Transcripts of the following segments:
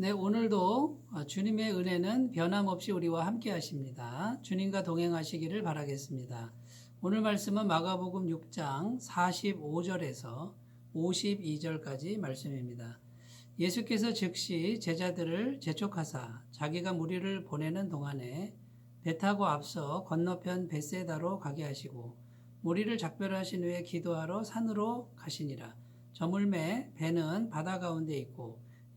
네, 오늘도 주님의 은혜는 변함없이 우리와 함께 하십니다. 주님과 동행하시기를 바라겠습니다. 오늘 말씀은 마가복음 6장 45절에서 52절까지 말씀입니다. 예수께서 즉시 제자들을 재촉하사 자기가 무리를 보내는 동안에 배 타고 앞서 건너편 베세다로 가게 하시고 무리를 작별하신 후에 기도하러 산으로 가시니라. 저물매 배는 바다 가운데 있고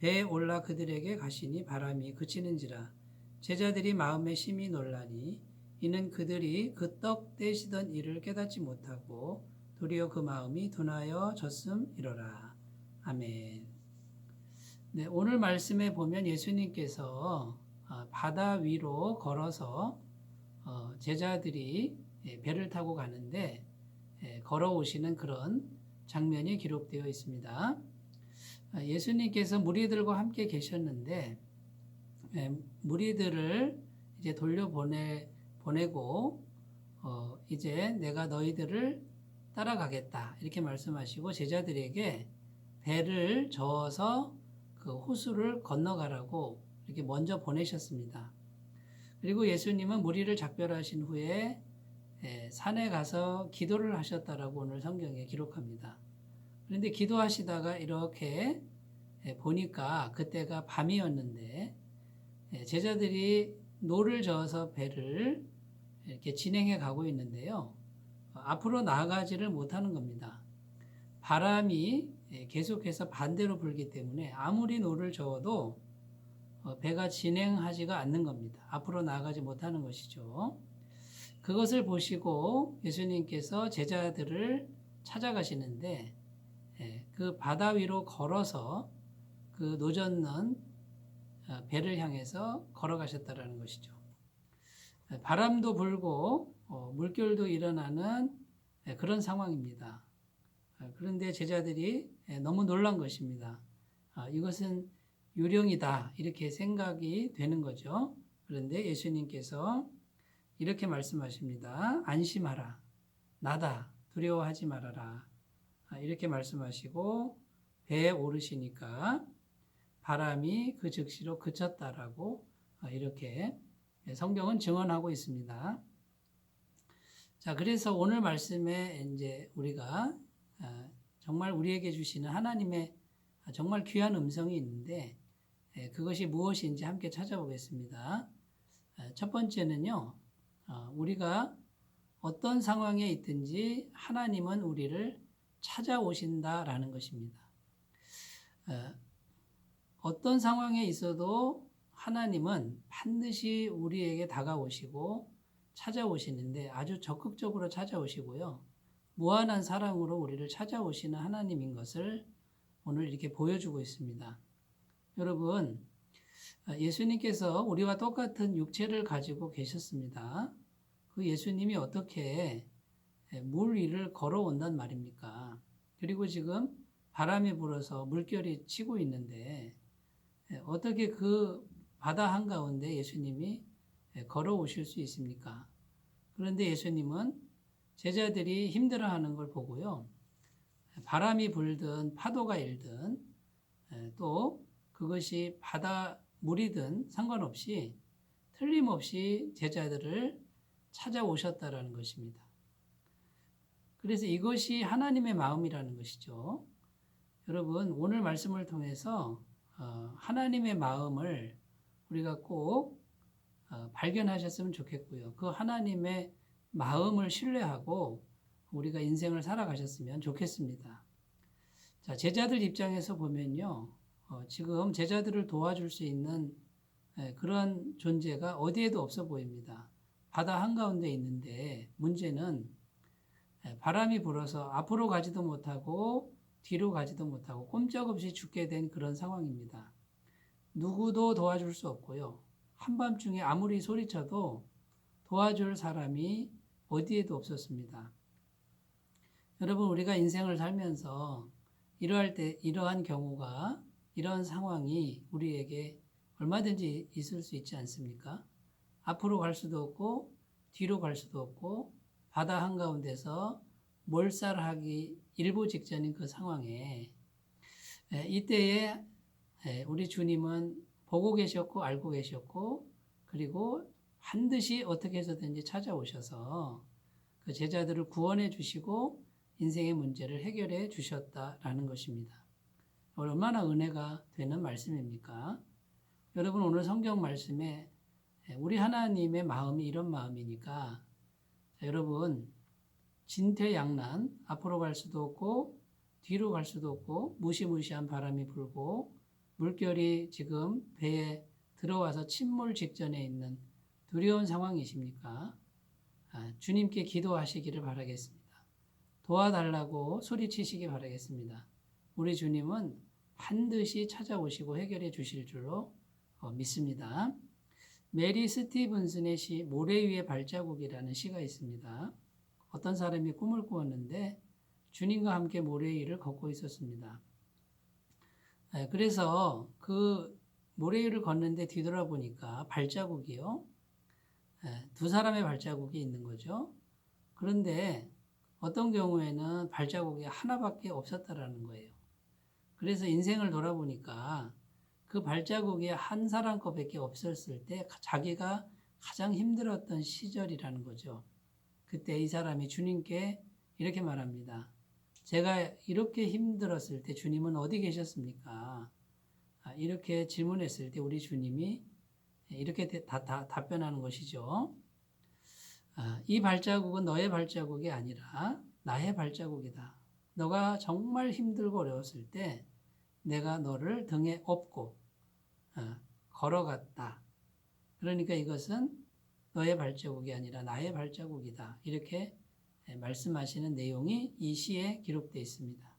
배에 올라 그들에게 가시니 바람이 그치는지라 제자들이 마음에 심히 놀라니 이는 그들이 그 떡 떼시던 일을 깨닫지 못하고 도리어 그 마음이 둔하여 졌음이로라 아멘. 네, 오늘 말씀에 보면 예수님께서 어, 바다 위로 걸어서 어, 제자들이 예, 배를 타고 가는데 예, 걸어오시는 그런 장면이 기록되어 있습니다. 아, 예수님께서 무리들과 함께 계셨는데 예, 무리들을 이제 돌려보내 보내고 어, 이제 내가 너희들을 따라가겠다 이렇게 말씀하시고 제자들에게 배를 저어서 그 호수를 건너가라고 이렇게 먼저 보내셨습니다. 그리고 예수님은 무리를 작별하신 후에 예, 산에 가서 기도를 하셨다라고 오늘 성경에 기록합니다. 그런데 기도하시다가 이렇게 예, 보니까 그때가 밤이었는데 예, 제자들이 노를 저어서 배를 이렇게 진행해 가고 있는데요. 앞으로 나아가지를 못하는 겁니다. 바람이 예, 계속해서 반대로 불기 때문에 아무리 노를 저어도 어, 배가 진행하지가 않는 겁니다. 앞으로 나아가지 못하는 것이죠. 그것을 보시고 예수님께서 제자들을 찾아가시는데 예, 그 바다 위로 걸어서 그 노젓는 어, 배를 향해서 걸어가셨다라는 것이죠. 예, 바람도 불고 어, 물결도 일어나는 그런 상황입니다. 그런데 제자들이 너무 놀란 것입니다. 아, 이것은 유령이다 이렇게 생각이 되는 거죠. 그런데 예수님께서 이렇게 말씀하십니다. 안심하라. 나다. 두려워하지 말아라. 아, 이렇게 말씀하시고 배에 오르시니까 바람이 그 즉시로 그쳤다라고 아, 이렇게 성경은 증언하고 있습니다. 자, 그래서 오늘 말씀에 이제 우리가 아, 정말 우리에게 주시는 하나님의 정말 귀한 음성이 있는데 그것이 무엇인지 함께 찾아보겠습니다. 첫 번째는요, 어, 우리가 어떤 상황에 있든지 하나님은 우리를 찾아오신다라는 것입니다. 어, 어떤 상황에 있어도 하나님은 반드시 우리에게 다가오시고 찾아오시는데 아주 적극적으로 찾아오시고요. 무한한 사랑으로 우리를 찾아오시는 하나님인 것을 오늘 이렇게 보여주고 있습니다. 여러분, 어, 예수님께서 우리와 똑같은 육체를 가지고 계셨습니다. 그 예수님이 어떻게 물 위를 걸어온단 말입니까? 그리고 지금 바람이 불어서 물결이 치고 있는데 어떻게 그 바다 한가운데 예수님이 걸어오실 수 있습니까? 그런데 예수님은 제자들이 힘들어하는 걸 보고요. 바람이 불든 파도가 일든 또 그것이 바다 물이든 상관없이 틀림없이 제자들을 찾아오셨다라는 것입니다. 그래서 이것이 하나님의 마음이라는 것이죠. 여러분, 오늘 말씀을 통해서 어, 하나님의 마음을 우리가 꼭 어, 발견하셨으면 좋겠고요. 그 하나님의 마음을 신뢰하고 우리가 인생을 살아가셨으면 좋겠습니다. 자, 제자들 입장에서 보면요. 어, 지금 제자들을 도와줄 수 있는 그런 존재가 어디에도 없어 보입니다. 바다 한가운데 있는데 문제는 바람이 불어서 앞으로 가지도 못하고 뒤로 가지도 못하고 꼼짝없이 죽게 된 그런 상황입니다. 누구도 도와줄 수 없고요. 한밤중에 아무리 소리쳐도 도와줄 사람이 어디에도 없었습니다. 여러분 우리가 인생을 살면서 이러할 때 이러한 경우가 이러한 상황이 우리에게 얼마든지 있을 수 있지 않습니까? 앞으로 갈 수도 없고 뒤로 갈 수도 없고 바다 한가운데서 몰살하기 일보 직전인 그 상황에 에, 이때에 에, 우리 주님은 보고 계셨고 알고 계셨고 그리고 반드시 어떻게 해서든지 찾아오셔서 그 제자들을 구원해 주시고 인생의 문제를 해결해 주셨다라는 것입니다. 얼마나 은혜가 되는 말씀입니까? 여러분 오늘 성경 말씀에 우리 하나님의 마음이 이런 마음이니까 자, 여러분 진퇴양난 앞으로 갈 수도 없고 뒤로 갈 수도 없고 무시무시한 바람이 불고 물결이 지금 배에 들어와서 침몰 직전에 있는 두려운 상황이십니까? 아, 주님께 기도하시기를 바라겠습니다. 도와달라고 소리치시기 바라겠습니다. 우리 주님은 반드시 찾아오시고 해결해 주실 줄로 어, 믿습니다. 메리 스티븐슨의 시 모래 위의 발자국이라는 시가 있습니다. 어떤 사람이 꿈을 꾸었는데 주님과 함께 모래 위를 걷고 있었습니다. 예, 그래서 그 모래 위를 걷는데 뒤돌아보니까 발자국이요. 예, 두 사람의 발자국이 있는 거죠. 그런데 어떤 경우에는 발자국이 하나밖에 없었다라는 거예요. 그래서 인생을 돌아보니까 그 발자국이 한 사람 거밖에 없었을 때 자기가 가장 힘들었던 시절이라는 거죠. 그때 이 사람이 주님께 이렇게 말합니다. 제가 이렇게 힘들었을 때 주님은 어디 계셨습니까? 아, 이렇게 질문했을 때 우리 주님이 이렇게 다, 다, 답변하는 것이죠. 아, 이 발자국은 너의 발자국이 아니라 나의 발자국이다. 너가 정말 힘들고 어려웠을 때 내가 너를 등에 업고 어, 걸어갔다. 그러니까 이것은 너의 발자국이 아니라 나의 발자국이다. 이렇게 말씀하시는 내용이 이 시에 기록되어 있습니다.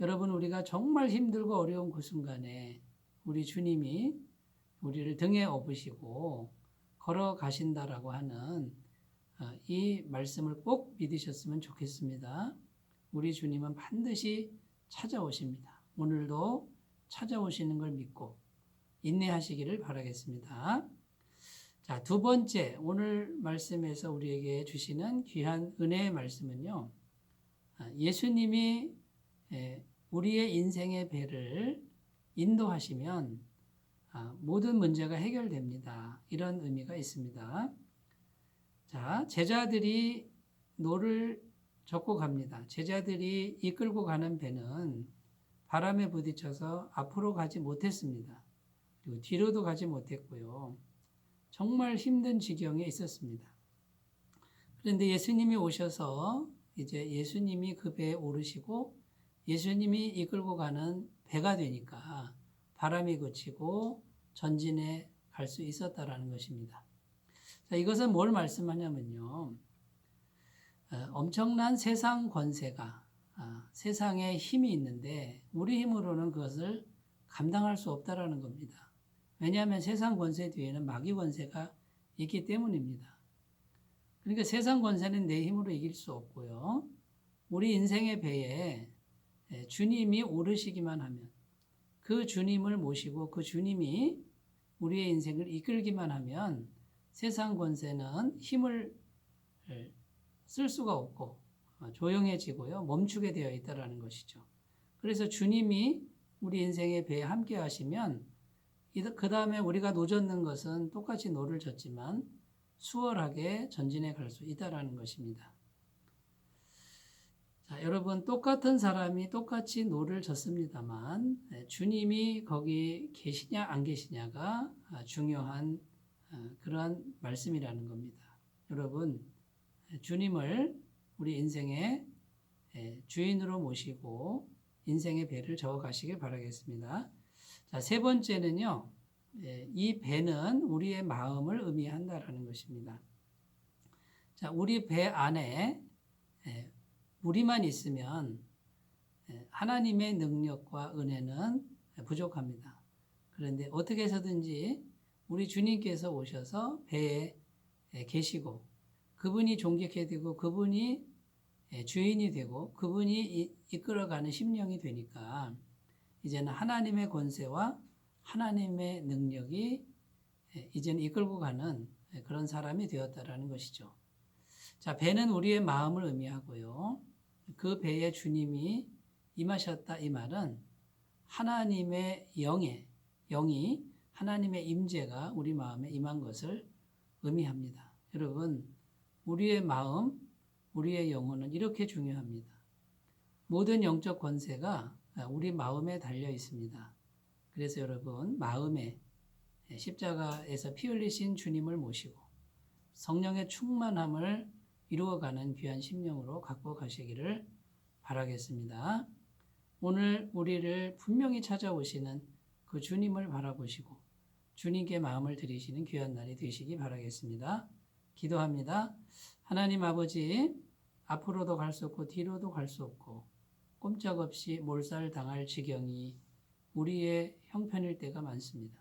여러분 우리가 정말 힘들고 어려운 그 순간에 우리 주님이 우리를 등에 업으시고 걸어가신다라고 하는 어, 이 말씀을 꼭 믿으셨으면 좋겠습니다. 우리 주님은 반드시 찾아오십니다. 오늘도 찾아오시는 걸 믿고 인내하시기를 바라겠습니다. 자, 두 번째, 오늘 말씀에서 우리에게 주시는 귀한 은혜의 말씀은요, 아, 예수님이 우리의 인생의 배를 인도하시면 아, 모든 문제가 해결됩니다. 이런 의미가 있습니다. 자, 제자들이 노를 젓고 갑니다. 제자들이 이끌고 가는 배는 바람에 부딪혀서 앞으로 가지 못했습니다. 그리고 뒤로도 가지 못했고요. 정말 힘든 지경에 있었습니다. 그런데 예수님이 오셔서 이제 예수님이 그 배에 오르시고 예수님이 이끌고 가는 배가 되니까 바람이 그치고 전진에 갈 수 있었다라는 것입니다. 자, 이것은 뭘 말씀하냐면요. 어, 엄청난 세상 권세가 아, 세상에 힘이 있는데 우리 힘으로는 그것을 감당할 수 없다라는 겁니다. 왜냐하면 세상 권세 뒤에는 마귀 권세가 있기 때문입니다. 그러니까 세상 권세는 내 힘으로 이길 수 없고요. 우리 인생의 배에 예, 주님이 오르시기만 하면 그 주님을 모시고 그 주님이 우리의 인생을 이끌기만 하면 세상 권세는 힘을 쓸 수가 없고 어, 조용해지고요. 멈추게 되어 있다라는 것이죠. 그래서 주님이 우리 인생의 배에 함께 하시면 그 다음에 우리가 노젓는 것은 똑같이 노를 젓지만 수월하게 전진해 갈 수 있다라는 것입니다. 자, 여러분 똑같은 사람이 똑같이 노를 젓습니다만 네, 주님이 거기 계시냐 안 계시냐가 아, 중요한 아, 그러한 말씀이라는 겁니다. 여러분 주님을 우리 인생의 주인으로 모시고 인생의 배를 저어 가시길 바라겠습니다. 자, 세 번째는요. 이 배는 우리의 마음을 의미한다라는 것입니다. 자, 우리 배 안에 우리만 있으면 하나님의 능력과 은혜는 부족합니다. 그런데 어떻게 해서든지 우리 주님께서 오셔서 배에 계시고 그분이 존귀케 되고 그분이 주인이 되고 그분이 이- 이끌어가는 심령이 되니까 이제는 하나님의 권세와 하나님의 능력이 이제는 이끌고 가는 그런 사람이 되었다라는 것이죠. 자, 배는 우리의 마음을 의미하고요. 그 배에 주님이 임하셨다 이 말은 하나님의 영에 영이 하나님의 임재가 우리 마음에 임한 것을 의미합니다. 여러분, 우리의 마음, 우리의 영혼은 이렇게 중요합니다. 모든 영적 권세가 우리 마음에 달려 있습니다. 그래서 여러분, 마음에 십자가에서 피 흘리신 주님을 모시고 성령의 충만함을 이루어가는 귀한 심령으로 갖고 가시기를 바라겠습니다. 오늘 우리를 분명히 찾아오시는 그 주님을 바라보시고 주님께 마음을 들이시는 귀한 날이 되시기 바라겠습니다. 기도합니다. 하나님 아버지, 앞으로도 갈 수 없고 뒤로도 갈 수 없고 꼼짝없이 몰살 당할 지경이 우리의 형편일 때가 많습니다.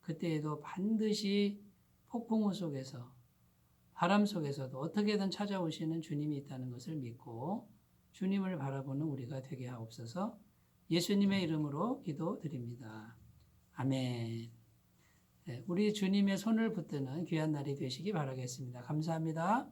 그때에도 반드시 폭풍우 속에서 바람 속에서도 어떻게든 찾아오시는 주님이 있다는 것을 믿고 주님을 바라보는 우리가 되게 하옵소서 예수님의 이름으로 기도드립니다. 아멘. 네, 우리 주님의 손을 붙드는 귀한 날이 되시기 바라겠습니다. 감사합니다.